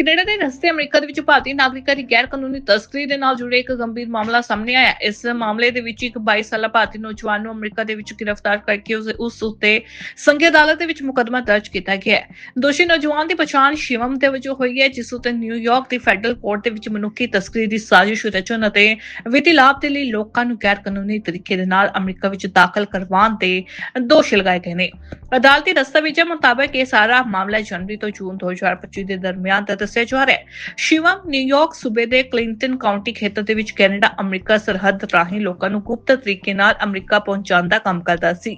Canada ਦੇ ਰਸਤੇ America ਦੇ ਵਿੱਚ ਭਾਰਤੀ ਨਾਗਰਿਕਾਂ ਦੀ ਗੈਰ ਕਾਨੂੰਨੀ ਤਸਕਰੀ ਦੇ ਨਾਲ ਜੁੜੇ ਇੱਕ ਗੰਭੀਰ ਮਾਮਲਾ ਸਾਹਮਣੇ ਆਇਆ। ਇਸ ਮਾਮਲੇ ਦੇ ਵਿੱਚ ਇੱਕ 22 ਸਾਲਾ ਭਾਰਤੀ ਨੌਜਵਾਨ ਨੂੰ ਅਮਰੀਕਾ ਦੇ ਵਿੱਚ ਗ੍ਰਿਫਤਾਰ ਕਰਕੇ ਉਸ ਉਸ ਉੱਤੇ ਸੰਘੀ ਅਦਾਲਤ ਦੇ ਵਿੱਚ ਮੁਕੱਦਮਾ ਦਰਜ ਕੀਤਾ ਗਿਆ ਹੈ। ਦੋਸ਼ੀ ਨੌਜਵਾਨ ਦੀ ਪਛਾਣ ਸ਼ਿਵਮ ਦੇ ਵਜੋਂ ਹੋਈ ਹੈ, ਜਿਸ ਉੱਤੇ ਨਿਊਯਾਰਕ ਦੀ ਫੈਡਰਲ ਕੋਰਟ ਦੇ ਵਿੱਚ ਮਨੁੱਖੀ ਤਸਕਰੀ ਦੀ ਸਾਜ਼ਿਸ਼ ਰਚਨ ਅਤੇ ਵਿੱਤੀ ਲਾਭ ਦੇ ਲਈ ਲੋਕਾਂ ਨੂੰ ਗੈਰ ਕਾਨੂੰਨੀ ਤਰੀਕੇ ਦੇ ਨਾਲ ਅਮਰੀਕਾ ਵਿੱਚ ਦਾਖਲ ਕਰਵਾਉਣ ਦੇ ਦੋਸ਼ ਲਗਾਏ ਗਏ ਨੇ। ਅਦਾਲਤੀ ਦਸਤਾਵੇਜ਼ਾਂ ਮੁਤਾਬਕ ਇਹ ਸਾਰਾ ਮਾਮਲਾ ਜਨਵਰੀ ਤੋਂ ਜੂਨ 2025 ਦੇ ਦਰਮਿਆਨ ਦਾ ਦੱਸਿਆ ਜਾ ਰਿਹਾ ਹੈ। ਸ਼ਿਵਮ ਨਿਊਯਾਰਕ ਸੂਬੇ ਦੇ ਕਲਿੰਟਨ ਕਾਉਂਟੀ ਖੇਤਰ ਦੇ ਵਿੱਚ ਕੈਨੇਡਾ, ਅਮਰੀਕਾ ਸਰਹੱਦ ਰਾਹੀਂ ਲੋਕਾਂ ਨੂੰ ਗੁਪਤ ਤਰੀਕੇ ਨਾਲ ਅਮਰੀਕਾ ਪਹੁੰਚਾਉਣ ਦਾ ਕੰਮ ਕਰਦਾ ਸੀ।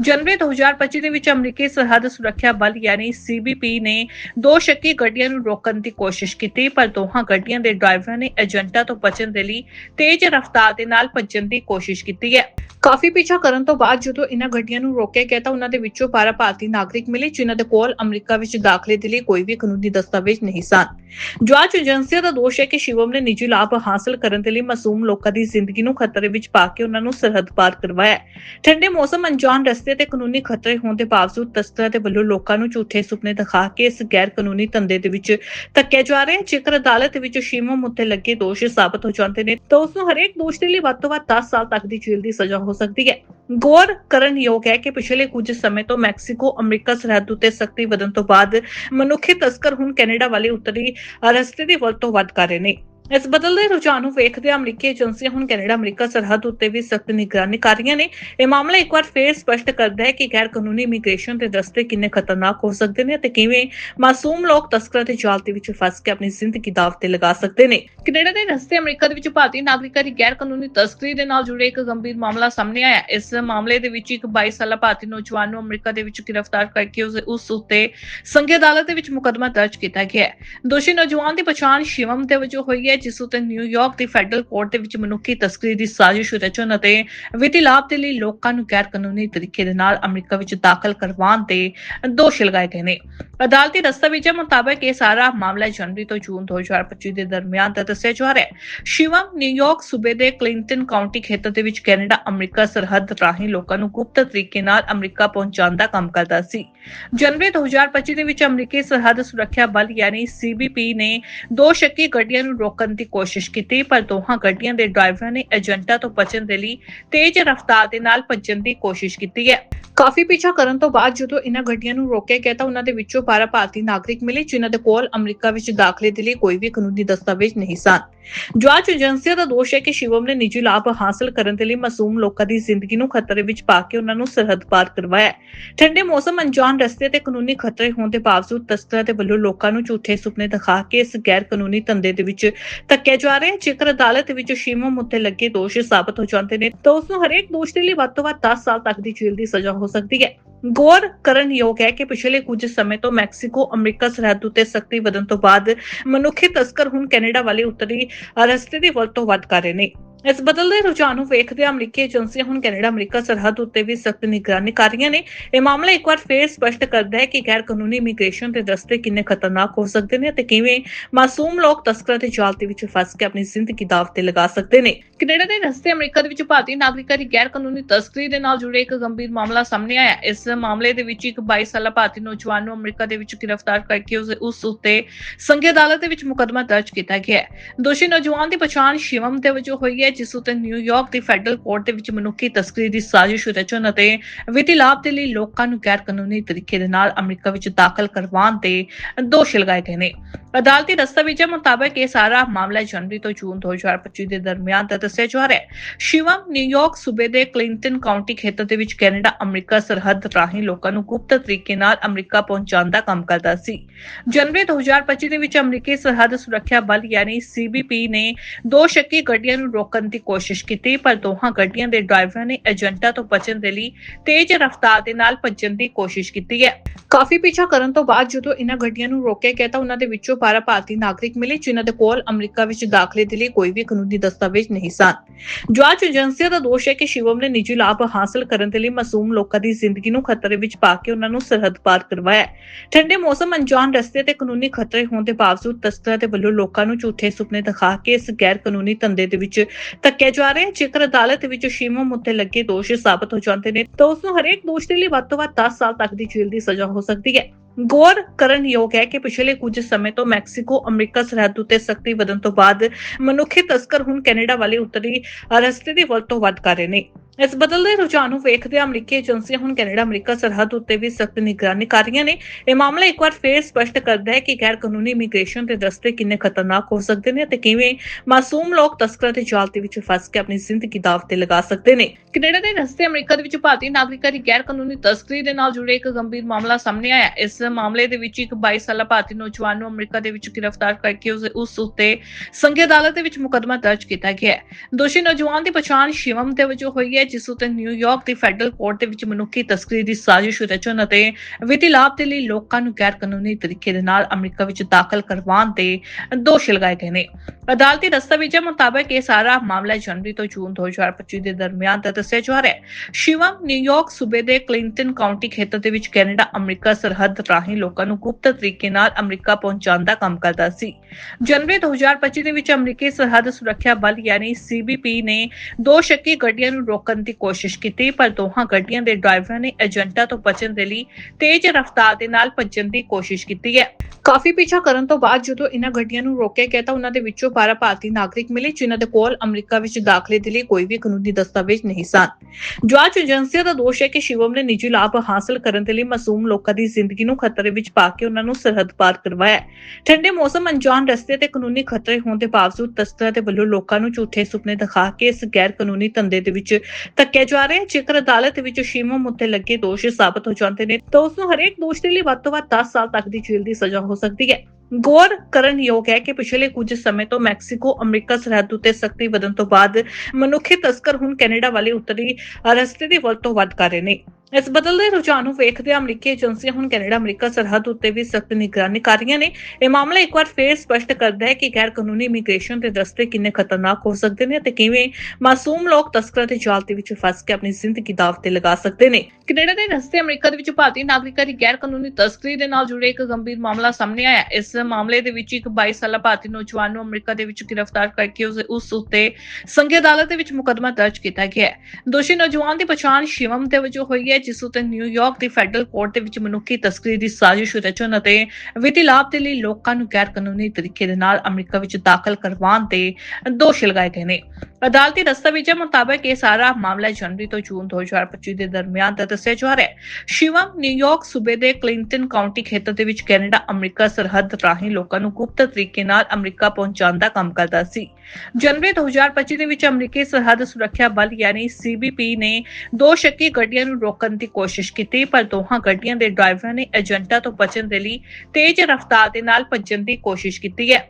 ਜਨਵਰੀ 2025 ਦੇ ਵਿੱਚ ਅਮਰੀਕੀ ਸਰਹੱਦ ਸੁਰੱਖਿਆ ਬਲ ਯਾਨੀ ਸੀਬੀਪੀ ਨੇ ਦੋ ਸ਼ੱਕੀ ਗੱਡੀਆਂ ਨੂੰ ਰੋਕਣ ਦੀ ਕੋਸ਼ਿਸ਼ ਕੀਤੀ, ਪਰ ਦੋਹਾਂ ਗੱਡੀਆਂ ਦੇ ਡਰਾਈਵਰਾਂ ਨੇ ਏਜੰਟਾਂ ਤੋਂ ਬਚਣ ਦੇ ਲਈ ਤੇਜ਼ ਰਫ਼ਤਾਰ ਦੇ ਨਾਲ ਭੱਜਣ ਦੀ ਕੋਸ਼ਿਸ਼ ਕੀਤੀ ਹੈ। ਕਾਫੀ ਪਿੱਛਾ ਕਰਨ ਤੋਂ ਬਾਅਦ ਜਦੋਂ ਇਹਨਾਂ ਗੱਡੀਆਂ ਨੂੰ ਰੋਕਿਆ ਗਿਆ ਤਾਂ ਉਹਨਾਂ ਦੇ ਵਿੱਚੋਂ 12 ਭਾਰਤੀ ਨਾਗਰਿਕ ਮਿਲੇ, ਜਿਨ੍ਹਾਂ ਦੇ ਕੋਲ ਅਮਰੀਕਾ ਵਿੱਚ ਦਾਖਲੇ ਦੇ ਲਈ ਕੋਈ ਵੀ ਕਾਨੂੰਨੀ ਦਸਤਾਵੇਜ਼ ਨਹੀਂ ਸਨ ਜਾਂਚ ਏਜੰਸੀਆਂ ਦਾ ਦੋਸ਼ ਹੈ ਕਿ ਸ਼ਿਵਮ ਨੇ ਨਿੱਜੀ ਲਾਭ ਹਾਸਲ ਕਰਨ ਦੇ ਲਈ ਮਾਸੂਮ ਲੋਕਾਂ ਦੀ ਜ਼ਿੰਦਗੀ ਨੂੰ ਖਤਰੇ ਵਿੱਚ ਪਾ ਕੇ ਉਹਨਾਂ ਨੂੰ ਸਰਹੱਦ ਪਾਰ ਕਰਵਾਇਆ ਠੰਡੇ ਮੌਸਮ, ਅਣਜਾਣ ਰਸਤੇ ਤੇ ਕਾਨੂੰਨੀ ਖਤਰੇ ਹੋਣ ਦੇ ਬਾਵਜੂਦ ਤਸਕਰਾਂ ਦੇ ਵੱਲੋਂ ਲੋਕਾਂ ਨੂੰ ਝੂਠੇ ਸੁਪਨੇ ਦਿਖਾ ਕੇ ਇਸ ਗੈਰ ਕਾਨੂੰਨੀ ਧੰਦੇ ਦੇ ਵਿੱਚ ਧੱਕੇ ਜਾ ਰਿਹਾ ਹੈ ਜੇਕਰ ਅਦਾਲਤ ਵਿੱਚ ਸ਼ਿਵਮ ਉੱਤੇ ਲੱਗੇ ਦੋਸ਼ ਸਾਬਤ ਹੋ ਜਾਂਦੇ ਨੇ, ਤਾਂ ਉਸ ਨੂੰ ਹਰੇਕ ਦੋਸ਼ ਦੇ ਲਈ ਵੱਧ ਤੋਂ ਵੱਧ 10 ਸਾਲ ਤੱਕ ਦੀ ਜੇਲ੍ਹ ਦੀ ਸਜ਼ਾ ਹੋ ਸਕਦੀ ਹੈ। ਗੌਰ ਕਰਨ ਯੋਗ ਹੈ ਕਿ ਪਿਛਲੇ ਕੁਝ ਸਮੇਂ ਤੋਂ ਮੈਕਸੀਕੋ, ਅਮਰੀਕਾ, ਸਰਹੱਦ ਉੱਤੇ ਸਖਤੀ ਵਧਣ ਤੋਂ ਬਾਅਦ ਮਨੁੱਖੀ ਤਸਕਰ ਹੁਣ ਕੈਨੇਡਾ ਵਾਲੇ ਉੱਤਰੀ ਰਸਤੇ ਦੀ ਵੱਧ ਤੋਂ ਵੱਧ ਕਰ ਰਹੇ ਨੇ। ਇਸ ਬਦਲਦੇ ਰੁਝਾਨ ਨੂੰ ਵੇਖਦੇ ਅਮਰੀਕੀ ਏਜੰਸੀਆਂ ਹੁਣ ਕੈਨੇਡਾ, ਅਮਰੀਕਾ ਸਰਹੱਦ ਉੱਤੇ ਵੀ ਸਖਤ ਨਿਗਰਾਨੀ ਕਰ ਰਹੀਆਂ ਨੇ। ਇਹ ਮਾਮਲਾ ਇੱਕ ਵਾਰ ਫੇਰ ਸਪਸ਼ਟ ਕਰਦਾ ਹੈ ਕਿ ਗੈਰ ਕਾਨੂੰਨੀ ਇਮੀਗ੍ਰੇਸ਼ਨ ਦੇ ਰਸਤੇ ਕਿੰਨੇ ਖਤਰਨਾਕ ਹੋ ਸਕਦੇ ਨੇ ਅਤੇ ਕਿਵੇਂ ਮਾਸੂਮ ਲੋਕ ਤਸਕਰਾਂ ਦੇ ਜਾਲ ਦੇ ਵਿੱਚ ਫਸ ਕੇ ਆਪਣੀ ਜ਼ਿੰਦਗੀ ਦਾਅਵ ਤੇ ਲਗਾ ਸਕਦੇ ਨੇ। ਕੈਨੇਡਾ ਦੇ ਰਸਤੇ ਅਮਰੀਕਾ ਦੇ ਵਿੱਚ ਭਾਰਤੀ ਨਾਗਰਿਕਾਂ ਦੀ ਗੈਰ ਕਾਨੂੰਨੀ ਤਸਕਰੀ ਦੇ ਨਾਲ ਜੁੜੇ ਇੱਕ ਗੰਭੀਰ ਮਾਮਲਾ ਸਾਹਮਣੇ ਆਇਆ। ਇਸ ਮਾਮਲੇ ਦੇ ਵਿੱਚ ਇੱਕ 22 ਸਾਲਾ ਭਾਰਤੀ ਨੌਜਵਾਨ ਨੂੰ ਅਮਰੀਕਾ ਦੇ ਵਿੱਚ ਗ੍ਰਿਫਤਾਰ ਕਰਕੇ ਉਸ ਉਸ ਉੱਤੇ ਸੰਘੀ ਅਦਾਲਤ ਦੇ ਵਿੱਚ ਮੁਕੱਦਮਾ ਦਰਜ ਕੀਤਾ ਗਿਆ ਹੈ। ਦੋਸ਼ੀ ਨੌਜਵਾਨ ਦੀ ਪਛਾਣ ਸ਼ਿਵਮ ਦੇ ਵਜੋਂ ਹੋਈ ਹੈ। ਜਿਸ ਉਤੇ ਨਿਊਯਾਰਕ ਦੀ ਫੈਡਰਲ ਕੋਰਟ ਦੇ ਵਿੱਚ ਮਨੁੱਖੀ ਤਸਕਰੀ ਦੀ ਸਾਜ਼ਿਸ਼ ਰਚਨ ਅਤੇ ਵਿੱਤੀ ਲਾਭ ਦੇ ਲਈ ਲੋਕਾਂ ਨੂੰ ਗੈਰ ਕਾਨੂੰਨੀ ਤਰੀਕੇ ਦੇ ਨਾਲ ਅਮਰੀਕਾ ਵਿੱਚ ਦਾਖਲ ਕਰਵਾਉਣ ਦੇ ਦੋਸ਼ ਲਗਾਏ ਗਏ ਨੇ। ਅਦਾਲਤੀ ਦਸਤਾਵੇਜ਼ਾਂ ਮੁਤਾਬਕ ਇਹ ਸਾਰਾ ਮਾਮਲਾ ਜਨਵਰੀ ਤੋਂ ਜੂਨ 2025 ਦੇ ਦਰਮਿਆਨ ਦਾ ਦੱਸਿਆ ਜਾ ਰਿਹਾ ਹੈ। ਸ਼ਿਵਮ ਨਿਊਯਾਰਕ ਸੂਬੇ ਦੇ ਕਲਿੰਟਨ ਕਾਉਂਟੀ ਖੇਤਰ ਦੇ ਵਿੱਚ ਕੈਨੇਡਾ, ਅਮਰੀਕਾ ਸਰਹੱਦ ਰਾਹੀਂ ਲੋਕਾਂ ਨੂੰ ਗੁਪਤ ਤਰੀਕੇ ਨਾਲ ਅਮਰੀਕਾ ਪਹੁੰਚਾਉਣ ਦਾ ਕੰਮ ਕਰਦਾ ਸੀ। ਜਨਵਰੀ 2025 ਦੇ ਵਿੱਚ ਅਮਰੀਕੀ ਸਰਹੱਦ ਸੁਰੱਖਿਆ ਬਲ ਯਾਨੀ ਸੀਬੀਪੀ ਨੇ ਦੋ ਸ਼ੱਕੀ ਗੱਡੀਆਂ ਨੂੰ ਰੋਕਣ ਕਰਨ ਦੀ ਕੋਸ਼ਿਸ਼ ਕੀਤੀ, ਪਰ ਦੋਹਾਂ ਗੱਡੀਆਂ ਦੇ ਡਰਾਈਵਰਾਂ ਨੇ ਏਜੰਟਾਂ ਤੋਂ ਬਚਣ ਦੇ ਲਈ ਤੇਜ਼ ਰਫ਼ਤਾਰ ਦੇ ਨਾਲ ਭੱਜਣ ਦੀ ਕੋਸ਼ਿਸ਼ ਕੀਤੀ ਹੈ। ਕਾਫੀ ਪਿੱਛਾ ਕਰਨ ਤੋਂ ਬਾਅਦ ਜਦੋਂ ਇਹਨਾਂ ਗੱਡੀਆਂ ਨੂੰ ਰੋਕਿਆ ਗਿਆ ਤਾਂ ਉਹਨਾਂ ਦੇ ਵਿੱਚੋਂ 12 ਭਾਰਤੀ ਨਾਗਰਿਕ ਮਿਲੇ, ਜਿਨ੍ਹਾਂ ਦੇ ਕੋਲ ਅਮਰੀਕਾ ਵਿੱਚ ਦਾਖਲੇ ਦੇ ਲਈ ਕੋਈ ਵੀ ਕਾਨੂੰਨੀ ਦਸਤਾਵੇਜ਼ ਨਹੀਂ ਸਨ। ਜਾਂਚ ਏਜੰਸੀਆਂ ਦਾ ਦੋਸ਼ ਹੈ ਕਿ ਸ਼ਿਵਮ ਨੇ ਨਿੱਜੀ ਲਾਭ ਹਾਸਲ ਕਰਨ ਦੇ ਲਈ ਮਾਸੂਮ ਲੋਕਾਂ ਦੀ ਜ਼ਿੰਦਗੀ ਨੂੰ ਖਤਰੇ ਵਿੱਚ ਪਾ ਕੇ ਉਹਨਾਂ ਨੂੰ ਸਰਹੱਦ ਪਾਰ ਕਰਵਾਇਆ ਠੰਡੇ ਮੌਸਮ, ਅਣਜਾਣ ਰਸਤੇ ਤੇ ਕਾਨੂੰਨੀ ਖਤਰੇ ਹੋਣ ਦੇ ਬਾਵਜੂਦ ਤਸਕਰਾਂ ਦੇ ਵੱਲੋਂ ਲੋਕਾਂ ਨੂੰ ਝੂਠੇ ਸੁਪਨੇ ਦਿਖਾ ਕੇ ਇਸ ਗੈਰ ਕਾਨੂੰਨੀ ਧੰਦੇ ਦੇ ਵਿੱਚ ਧੱਕਿਆ ਜਾ ਰਿਹਾ ਹੈ। ਜੇਕਰ ਅਦਾਲਤ ਵਿੱਚ ਸ਼ਿਵਮ ਉੱਤੇ ਲੱਗੇ ਦੋਸ਼ ਸਾਬਤ ਹੋ ਜਾਂਦੇ ਨੇ, ਤਾਂ ਉਸ ਨੂੰ ਹਰੇਕ ਦੋਸ਼ ਦੇ ਲਈ ਵੱਧ ਤੋਂ ਵੱਧ 10 ਸਾਲ ਤੱਕ ਦੀ ਜੇਲ੍ਹ ਦੀ ਸਜ਼ਾ ਹੋ ਸਕਦੀ ਹੈ। ਗੌਰ ਕਰਨ ਯੋਗ ਹੈ ਕਿ ਪਿਛਲੇ ਕੁਝ ਸਮੇਂ ਤੋਂ ਮੈਕਸੀਕੋ, ਅਮਰੀਕਾ ਸਰਹੱਦ ਉੱਤੇ ਸਖਤੀ ਵਧਣ ਤੋਂ ਬਾਅਦ ਮਨੁੱਖੀ ਤਸਕਰ ਹੁਣ ਕੈਨੇਡਾ ਵਾਲੇ ਉੱਤਰੀ ਰਸਤੇ ਦੀ ਵਰਤੋਂ ਵੱਧ ਕਰ ਰਹੇ ਨੇ। ਇਸ ਬਦਲਦੇ ਰੁਝਾਨ ਨੂੰ ਵੇਖਦਿਆਂ ਅਮਰੀਕੀ ਏਜੰਸੀਆਂ ਹੁਣ ਕੈਨੇਡਾ, ਅਮਰੀਕਾ ਸਰਹੱਦ ਉੱਤੇ ਵੀ ਸਖਤ ਨਿਗਰਾਨੀ ਕਰ ਰਹੀਆਂ ਨੇ। ਇਹ ਮਾਮਲਾ ਇੱਕ ਵਾਰ ਫੇਰ ਸਪਸ਼ਟ ਕਰਦਾ ਹੈ ਕਿ ਗੈਰ ਕਾਨੂੰਨੀ ਇਮੀਗ੍ਰੇਸ਼ਨ ਦੇ ਰਸਤੇ ਕਿੰਨੇ ਖਤਰਨਾਕ ਹੋ ਸਕਦੇ ਨੇ ਅਤੇ ਕਿਵੇਂ ਮਾਸੂਮ ਲੋਕ ਤਸਕਰਾਂ ਦੇ ਜਾਲ ਦੇ ਵਿੱਚ ਫਸ ਕੇ ਆਪਣੀ ਜ਼ਿੰਦਗੀ ਦਾਅਵ ਤੇ ਲਗਾ ਸਕਦੇ ਨੇ। ਕੈਨੇਡਾ ਦੇ ਰਸਤੇ ਅਮਰੀਕਾ ਦੇ ਵਿੱਚ ਭਾਰਤੀ ਨਾਗਰਿਕਾਂ ਦੀ ਗੈਰ ਕਾਨੂੰਨੀ ਤਸਕਰੀ ਦੇ ਨਾਲ ਜੁੜੇ ਇੱਕ ਗੰਭੀਰ ਮਾਮਲਾ ਸਾਹਮਣੇ ਆਇਆ ਇਸ ਮਾਮਲੇ ਦੇ ਵਿੱਚ ਇੱਕ 22 ਸਾਲਾ ਭਾਰਤੀ ਨੌਜਵਾਨ ਨੂੰ ਅਮਰੀਕਾ ਦੇ ਵਿੱਚ ਗ੍ਰਿਫਤਾਰ ਕਰਕੇ ਉਸ ਉਸ ਉੱਤੇ ਸੰਘੀ ਅਦਾਲਤ ਦੇ ਵਿੱਚ ਮੁਕੱਦਮਾ ਦਰਜ ਕੀਤਾ ਗਿਆ ਹੈ। ਦੋਸ਼ੀ ਨੌਜਵਾਨ ਦੀ ਪਛਾਣ ਸ਼ਿਵਮ ਦੇ ਵਜੋਂ ਹੋਈ ਹੈ ਜਿਸ ਉੱਤੇ ਨਿਊਯਾਰਕ ਦੀ ਫੈਡਰਲ ਕੋਰਟ ਦੇ ਵਿੱਚ ਮਨੁੱਖੀ ਤਸਕਰੀ ਦੀ ਸਾਜ਼ਿਸ਼ ਰਚਨ ਅਤੇ ਵਿੱਤੀ ਲਾਭ ਦੇ ਲਈ ਲੋਕਾਂ ਨੂੰ ਗੈਰ ਕਾਨੂੰਨੀ ਤਰੀਕੇ ਦੇ ਨਾਲ ਅਮਰੀਕਾ ਵਿੱਚ ਦਾਖਲ ਕਰਵਾਉਣ ਦੇ ਦੋਸ਼ ਲਗਾਏ ਗਏ ਨੇ। ਅਦਾਲਤੀ ਦਸਤਾਵੇਜ਼ਾਂ ਮੁਤਾਬਕ ਇਹ ਸਾਰਾ ਮਾਮਲਾ ਜਨਵਰੀ ਤੋਂ ਜੂਨ 2025 ਦੇ ਦਰਮਿਆਨ ਦਾ ਦੱਸਿਆ ਜਾ ਰਿਹਾ ਹੈ। ਸ਼ਿਵਮ ਨਿਊਯਾਰਕ ਸੂਬੇ ਦੇ ਕਲਿੰਟਨ ਕਾਉਂਟੀ ਖੇਤਰ ਦੇ ਵਿੱਚ ਕੈਨੇਡਾ, ਅਮਰੀਕਾ ਸਰਹੱਦ ਰਾਹੀਂ ਲੋਕਾਂ ਨੂੰ ਗੁਪਤ ਤਰੀਕੇ ਨਾਲ ਅਮਰੀਕਾ ਪਹੁੰਚਾਉਣ ਦਾ ਕੰਮ ਕਰਦਾ ਸੀ। ਜਨਵਰੀ 2025 ਦੇ ਵਿੱਚ ਅਮਰੀਕੀ ਸਰਹੱਦ ਸੁਰੱਖਿਆ ਬਲ ਯਾਨੀ ਸੀਬੀਪੀ ਨੇ ਦੋ ਸ਼ੱਕੀ ਗੱਡੀਆਂ ਨੂੰ ਰੋਕਣ ਦੀ ਕੋਸ਼ਿਸ਼ ਕੀਤੀ, ਪਰ ਦੋਹਾਂ ਗੱਡੀਆਂ ਦੇ ਡਰਾਈਵਰਾਂ ਨੇ ਏਜੰਟਾਂ ਤੋਂ ਬਚਣ ਦੇ ਲਈ ਤੇਜ਼ ਰਫ਼ਤਾਰ ਦੇ ਨਾਲ ਭੱਜਣ ਦੀ ਕੋਸ਼ਿਸ਼ ਕੀਤੀ ਹੈ। ਕਾਫੀ ਪਿੱਛਾ ਕਰਨ ਤੋਂ ਬਾਅਦ ਜਦੋਂ ਇਹਨਾਂ ਗੱਡੀਆਂ ਨੂੰ ਰੋਕਿਆ ਗਿਆ ਤਾਂ ਉਹਨਾਂ ਦੇ ਵਿੱਚੋਂ 12 ਭਾਰਤੀ ਨਾਗਰਿਕ ਮਿਲੇ, ਜਿਨ੍ਹਾਂ ਦੇ ਕੋਲ ਅਮਰੀਕਾ ਵਿੱਚ ਦਾਖਲੇ ਦੇ ਲਈ ਕੋਈ ਵੀ ਕਾਨੂੰਨੀ ਦਸਤਾਵੇਜ਼ ਨਹੀਂ ਸਨ। ਜਾਂਚ ਏਜੰਸੀਆਂ ਦਾ ਦੋਸ਼ ਹੈ ਕਿ ਸ਼ਿਵਮ ਨੇ ਨਿੱਜੀ ਲਾਭ ਹਾਸਲ ਕਰਨ ਦੇ ਲਈ ਮਾਸੂਮ ਲੋਕਾਂ ਦੀ ਜ਼ਿੰਦਗੀ ਨੂੰ ਖਤਰੇ ਵਿੱਚ ਪਾ ਕੇ ਉਹਨਾਂ ਨੂੰ ਸਰਹੱਦ ਪਾਰ ਕਰਵਾਇਆ ਠੰਡੇ ਮੌਸਮ, ਅਣਜਾਣ ਰਸਤੇ ਤੇ ਕਾਨੂੰਨੀ ਖਤਰੇ ਹੋਣ ਦੇ ਬਾਵਜੂਦ ਤਸਕਰਾਂ ਦੇ ਵੱਲੋਂ ਲੋਕਾਂ ਨੂੰ ਝੂਠੇ ਸੁਪਨੇ ਦਿਖਾ ਕੇ ਇਸ ਗੈਰ ਕਾਨੂੰਨੀ ਧੰਦੇ ਦੇ ਵਿੱਚ ਧੱਕੇ ਜਾ ਰਿਹਾ ਜੇਕਰ ਅਦਾਲਤ ਵਿੱਚ ਸ਼ਿਵਮ ਉੱਤੇ ਲੱਗੇ ਦੋਸ਼ ਸਾਬਤ ਹੋ ਜਾਂਦੇ ਨੇ, ਤਾਂ ਉਸ ਨੂੰ ਹਰੇਕ ਦੋਸ਼ ਦੇ ਲਈ ਵੱਧ ਤੋਂ ਵੱਧ 10 ਸਾਲ ਤੱਕ ਦੀ ਜੇਲ੍ਹ ਦੀ ਸਜ਼ਾ ਹੋ ਸਕਦੀ ਹੈ। ਗੌਰ ਕਰਨ ਯੋਗ ਹੈ ਕਿ ਪਿਛਲੇ ਕੁਝ ਸਮੇਂ ਤੋਂ ਮੈਕਸੀਕੋ, ਅਮਰੀਕਾ, ਸਰਹੱਦ ਉੱਤੇ ਸਖਤੀ ਵਧਣ ਤੋਂ ਬਾਅਦ ਮਨੁੱਖੀ ਤਸਕਰ ਹੁਣ ਕੈਨੇਡਾ ਵਾਲੇ ਉੱਤਰੀ ਰਸਤੇ ਦੀ ਵੱਧ ਤੋਂ ਵੱਧ ਕਰ ਰਹੇ ਨੇ। ਇਸ ਬਦਲਦੇ ਰੁਝਾਨ ਨੂੰ ਵੇਖਦੇ ਅਮਰੀਕੀ ਏਜੰਸੀਆਂ ਹੁਣ ਕੈਨੇਡਾ, ਅਮਰੀਕਾ ਸਰਹੱਦ ਉੱਤੇ ਵੀ ਸਖਤ ਨਿਗਰਾਨੀ ਕਰ ਰਹੀਆਂ ਨੇ। ਇਹ ਮਾਮਲਾ ਇੱਕ ਵਾਰ ਫੇਰ ਸਪਸ਼ਟ ਕਰਦਾ ਹੈ ਕਿ ਗੈਰ ਕਾਨੂੰਨੀ ਇਮੀਗ੍ਰੇਸ਼ਨ ਦੇ ਰਸਤੇ ਕਿੰਨੇ ਖਤਰਨਾਕ ਹੋ ਸਕਦੇ ਨੇ ਅਤੇ ਕਿਵੇਂ ਮਾਸੂਮ ਲੋਕ ਤਸਕਰਾਂ ਦੇ ਜਾਲ ਦੇ ਵਿੱਚ ਫਸ ਕੇ ਆਪਣੀ ਜ਼ਿੰਦਗੀ ਦਾਅਵ ਤੇ ਲਗਾ ਸਕਦੇ ਨੇ। ਕੈਨੇਡਾ ਦੇ ਰਸਤੇ ਅਮਰੀਕਾ ਦੇ ਵਿੱਚ ਭਾਰਤੀ ਨਾਗਰਿਕਾਂ ਦੀ ਗੈਰ ਕਾਨੂੰਨੀ ਤਸਕਰੀ ਦੇ ਨਾਲ ਜੁੜੇ ਇੱਕ ਗੰਭੀਰ ਮਾਮਲਾ ਸਾਹਮਣੇ ਆਇਆ। ਇਸ ਮਾਮਲੇ ਦੇ ਵਿੱਚ ਇੱਕ 22 ਸਾਲਾ ਭਾਰਤੀ ਨੌਜਵਾਨ ਨੂੰ ਅਮਰੀਕਾ ਦੇ ਵਿੱਚ ਗ੍ਰਿਫਤਾਰ ਕਰਕੇ ਉਸ ਉਸ ਉੱਤੇ ਸੰਘੀ ਅਦਾਲਤ ਦੇ ਵਿੱਚ ਮੁਕੱਦਮਾ ਦਰਜ ਕੀਤਾ ਗਿਆ ਹੈ। ਦੋਸ਼ੀ ਨੌਜਵਾਨ ਦੀ ਪਛਾਣ ਸ਼ਿਵਮ ਦੇ ਵਜੋਂ ਹੋਈ ਹੈ ਜਿਸ ਉੱਤੇ ਨਿਊਯਾਰਕ ਦੀ ਫੈਡਰਲ ਕੋਰਟ ਦੇ ਵਿੱਚ ਮਨੁੱਖੀ ਤਸਕਰੀ ਦੀ ਸਾਜ਼ਿਸ਼ ਰਚਨ ਅਤੇ ਵਿੱਤੀ ਲਾਭ ਦੇ ਲਈ ਲੋਕਾਂ ਨੂੰ ਗੈਰ ਕਾਨੂੰਨੀ ਤਰੀਕੇ ਦੇ ਨਾਲ ਅਮਰੀਕਾ ਵਿੱਚ ਦਾਖਲ ਕਰਵਾਉਣ ਦੇ ਦੋਸ਼ ਲਗਾਏ ਗਏ ਨੇ। ਅਦਾਲਤੀ ਦਸਤਾਵੇਜ਼ਾਂ ਮੁਤਾਬਕ ਇਹ ਸਾਰਾ ਮਾਮਲਾ ਜਨਵਰੀ ਤੋਂ ਜੂਨ 2025 ਦੇ ਦਰਮਿਆਨ ਦਾ ਦੱਸਿਆ ਜਾ ਰਿਹਾ ਹੈ। ਸ਼ਿਵਮ ਨਿਊਯਾਰਕ ਸੂਬੇ ਦੇ ਕਲਿੰਟਨ ਕਾਉਂਟੀ ਖੇਤਰ ਦੇ ਵਿੱਚ ਕੈਨੇਡਾ, ਅਮਰੀਕਾ ਸਰਹੱਦ ਰਾਹੀਂ ਲੋਕਾਂ ਨੂੰ ਗੁਪਤ ਤਰੀਕੇ ਨਾਲ ਅਮਰੀਕਾ ਪਹੁੰਚਾਉਣ ਦਾ ਕੰਮ ਕਰਦਾ ਸੀ। ਜਨਵਰੀ 2025 ਦੇ ਵਿੱਚ ਅਮਰੀਕੀ ਸਰਹੱਦ ਸੁਰੱਖਿਆ ਬਲ ਯਾਨੀ ਸੀਬੀਪੀ ਨੇ ਦੋ ਸ਼ੱਕੀ ਗੱਡੀਆਂ ਨੂੰ ਰੋਕਣ ਦੀ ਕੋਸ਼ਿਸ਼ ਕੀਤੀ, ਪਰ ਦੋਹਾਂ ਗੱਡੀਆਂ ਦੇ ਡਰਾਈਵਰਾਂ ਨੇ ਏਜੰਟਾਂ ਤੋਂ ਬਚਣ ਦੇ ਲਈ ਤੇਜ਼ ਰਫ਼ਤਾਰ ਦੇ ਨਾਲ ਭੱਜਣ ਦੀ ਕੋਸ਼ਿਸ਼ ਕੀਤੀ ਹੈ। ਕਾਫੀ ਪਿੱਛਾ ਕਰਨ ਤੋਂ ਬਾਅਦ ਜਦੋਂ ਇਹਨਾਂ ਗੱਡੀਆਂ ਨੂੰ ਰੋਕਿਆ ਗਿਆ ਤਾਂ ਉਹਨਾਂ ਦੇ ਵਿੱਚੋਂ 12 ਭਾਰਤੀ ਨਾਗਰਿਕ ਮਿਲੇ, ਜਿਨ੍ਹਾਂ ਦੇ ਕੋਲ ਅਮਰੀਕਾ ਵਿੱਚ ਦਾਖਲੇ ਦੇ ਲਈ ਕੋਈ ਵੀ ਕਾਨੂੰਨੀ ਦਸਤਾਵੇਜ਼ ਨਹੀਂ ਸਨ। ਜਾਂਚ ਏਜੰਸੀਆਂ ਦਾ ਦੋਸ਼ ਹੈ ਕਿ ਸ਼ਿਵਮ ਨੇ ਨਿੱਜੀ ਲਾਭ ਹਾਸਲ ਕਰਨ ਦੇ ਲਈ ਮਾਸੂਮ ਲੋਕਾਂ ਦੀ ਜ਼ਿੰਦਗੀ ਨੂੰ ਖਤਰੇ ਵਿੱਚ ਪਾ ਕੇ ਉਹਨਾਂ ਨੂੰ ਸਰਹੱਦ ਪਾਰ ਕਰਵਾਇਆ ਠੰਡੇ ਮੌਸਮ ਅਣਜਾਣ ਰਸਤੇ ਤੇ ਕਾਨੂੰਨੀ ਖਤਰੇ ਹੋਣ ਦੇ ਬਾਵਜੂਦ ਤਸਕਰਾਂ ਦੇ ਵੱਲੋਂ ਲੋਕਾਂ ਨੂੰ ਝੂਠੇ ਸੁਪਨੇ ਦਿਖਾ ਕੇ ਇਸ ਗੈਰ ਕਾਨੂੰਨੀ ਧੰਦੇ ਦੇ ਵਿੱਚ ਧੱਕਿਆ ਜਾ ਰਿਹਾ ਹੈ ਜੇਕਰ ਅਦਾਲਤ ਵਿੱਚ ਸ਼ਿਵਮ ਉੱਤੇ ਲੱਗੇ ਦੋਸ਼ ਸਾਬਤ ਹੋ ਜਾਂਦੇ ਨੇ, ਤਾਂ ਉਸ ਨੂੰ ਹਰੇਕ ਦੋਸ਼ ਦੇ ਲਈ ਵੱਧ ਤੋਂ ਵੱਧ 10 ਸਾਲ ਤੱਕ ਦੀ ਜੇਲ੍ਹ ਦੀ ਸਜ਼ਾ ਹੋ ਸਕਦੀ ਹੈ। ਗੌਰ ਕਰਨ ਯੋਗ ਹੈ ਕਿ ਪਿਛਲੇ ਕੁਝ ਸਮੇਂ ਤੋਂ ਮੈਕਸੀਕੋ, ਅਮਰੀਕਾ ਸਰਹੱਦ ਉੱਤੇ ਸਖਤੀ ਵਧਣ ਤੋਂ ਬਾਅਦ ਮਨੁੱਖੀ ਤਸਕਰ ਹੁਣ ਕੈਨੇਡਾ ਵਾਲੇ ਉੱਤਰੀ ਰਸਤੇ ਦੀ ਵੱਧ ਤੋਂ ਵੱਧ ਕਰ ਰਹੇ ਨੇ। ਇਸ ਬਦਲਦੇ ਰੁਝਾਨ ਨੂੰ ਵੇਖਦਿਆਂ ਅਮਰੀਕੀ ਏਜੰਸੀਆਂ ਹੁਣ ਕੈਨੇਡਾ, ਅਮਰੀਕਾ ਸਰਹੱਦ ਉੱਤੇ ਵੀ ਸਖਤ ਨਿਗਰਾਨੀ ਕਰ ਰਹੀਆਂ ਨੇ। ਇਹ ਮਾਮਲਾ ਇੱਕ ਵਾਰ ਫੇਰ ਸਪਸ਼ਟ ਕਰਦਾ ਹੈ ਕਿ ਗੈਰ ਕਾਨੂੰਨੀ ਇਮੀਗ੍ਰੇਸ਼ਨ ਦੇ ਰਸਤੇ ਕਿੰਨੇ ਖਤਰਨਾਕ ਹੋ ਸਕਦੇ ਨੇ ਅਤੇ ਕਿਵੇਂ ਮਾਸੂਮ ਲੋਕ ਤਸਕਰਾਂ ਦੇ ਜਾਲ ਦੇ ਵਿੱਚ ਫਸ ਕੇ ਆਪਣੀ ਜ਼ਿੰਦਗੀ ਦਾਅਵ ਤੇ ਲਗਾ ਸਕਦੇ ਨੇ। ਕੈਨੇਡਾ ਦੇ ਰਸਤੇ ਅਮਰੀਕਾ ਦੇ ਵਿੱਚ ਭਾਰਤੀ ਨਾਗਰਿਕਾਂ ਦੀ ਗੈਰ ਕਾਨੂੰਨੀ ਤਸਕਰੀ ਦੇ ਨਾਲ ਜੁੜੇ ਇੱਕ ਗੰਭੀਰ ਮਾਮਲਾ ਸਾਹਮਣੇ ਆਇਆ। ਇਸ ਮਾਮਲੇ ਦੇ ਵਿੱਚ ਇੱਕ 22 ਸਾਲਾ ਭਾਰਤੀ ਨੌਜਵਾਨ ਨੂੰ ਅਮਰੀਕਾ ਦੇ ਵਿੱਚ ਗ੍ਰਿਫਤਾਰ ਕਰਕੇ ਉਸ ਉਸ ਉੱਤੇ ਸੰਘੀ ਅਦਾਲਤ ਦੇ ਵਿੱਚ ਮੁਕੱਦਮਾ ਦਰਜ ਕੀਤਾ ਗਿਆ ਹੈ। ਦੋਸ਼ੀ ਨੌਜਵਾਨ ਦੀ ਪਛਾਣ ਸ਼ਿਵਮ ਦੇ ਵਜੋਂ ਹੋਈ ਹੈ ਜਿਸ ਉਤੇ ਨਿਊਯਾਰਕ ਦੀ ਫੈਡਰਲ ਕੋਰਟ ਦੇ ਵਿੱਚ ਮਨੁੱਖੀ ਤਸਕਰੀ ਦੀ ਸਾਜ਼ਿਸ਼ ਰਚਨ ਅਤੇ ਵਿੱਤੀ ਲਾਭ ਦੇ ਲਈ ਲੋਕਾਂ ਨੂੰ ਗੈਰ ਕਾਨੂੰਨੀ ਤਰੀਕੇ ਦੇ ਨਾਲ ਅਮਰੀਕਾ ਵਿੱਚ ਦਾਖਲ ਕਰਵਾਉਣ ਦੇ ਦੋਸ਼ ਲਗਾਏ ਗਏ ਨੇ। ਅਦਾਲਤੀ ਦਸਤਾਵੇਜ਼ਾਂ ਮੁਤਾਬਕ ਇਹ ਸਾਰਾ ਮਾਮਲਾ ਜਨਵਰੀ ਤੋਂ ਜੂਨ 2025 ਦੇ ਦਰਮਿਆਨ ਦਾ ਦੱਸਿਆ ਜਾ ਰਿਹਾ ਹੈ। ਸ਼ਿਵਮ ਨਿਊਯਾਰਕ ਸੂਬੇ ਦੇ ਕਲਿੰਟਨ ਕਾਉਂਟੀ ਖੇਤਰ ਦੇ ਵਿੱਚ ਕੈਨੇਡਾ, ਅਮਰੀਕਾ ਸਰਹੱਦ ਰਾਹੀਂ ਲੋਕਾਂ ਨੂੰ ਗੁਪਤ ਤਰੀਕੇ ਨਾਲ ਅਮਰੀਕਾ ਪਹੁੰਚਾਉਣ ਦਾ ਕੰਮ ਕਰਦਾ ਸੀ। ਜਨਵਰੀ 2025 ਦੇ ਵਿੱਚ ਅਮਰੀਕੀ ਸਰਹੱਦ ਸੁਰੱਖਿਆ ਬਲ ਯਾਨੀ ਸੀਬੀਪੀ ਨੇ ਦੋ ਸ਼ੱਕੀ ਗੱਡੀਆਂ ਨੂੰ ਰੋਕਣ ਰੋਕਣ ਦੀ ਕੋਸ਼ਿਸ਼ ਕੀਤੀ, ਪਰ ਦੋਹਾਂ ਗੱਡੀਆਂ ਦੇ ਡਰਾਈਵਰਾਂ ਨੇ ਏਜੰਟਾਂ ਤੋਂ ਬਚਣ ਦੇ ਲਈ ਤੇਜ਼ ਰਫ਼ਤਾਰ ਦੇ ਨਾਲ ਭੱਜਣ ਦੀ ਕੋਸ਼ਿਸ਼ ਕੀਤੀ ਹੈ।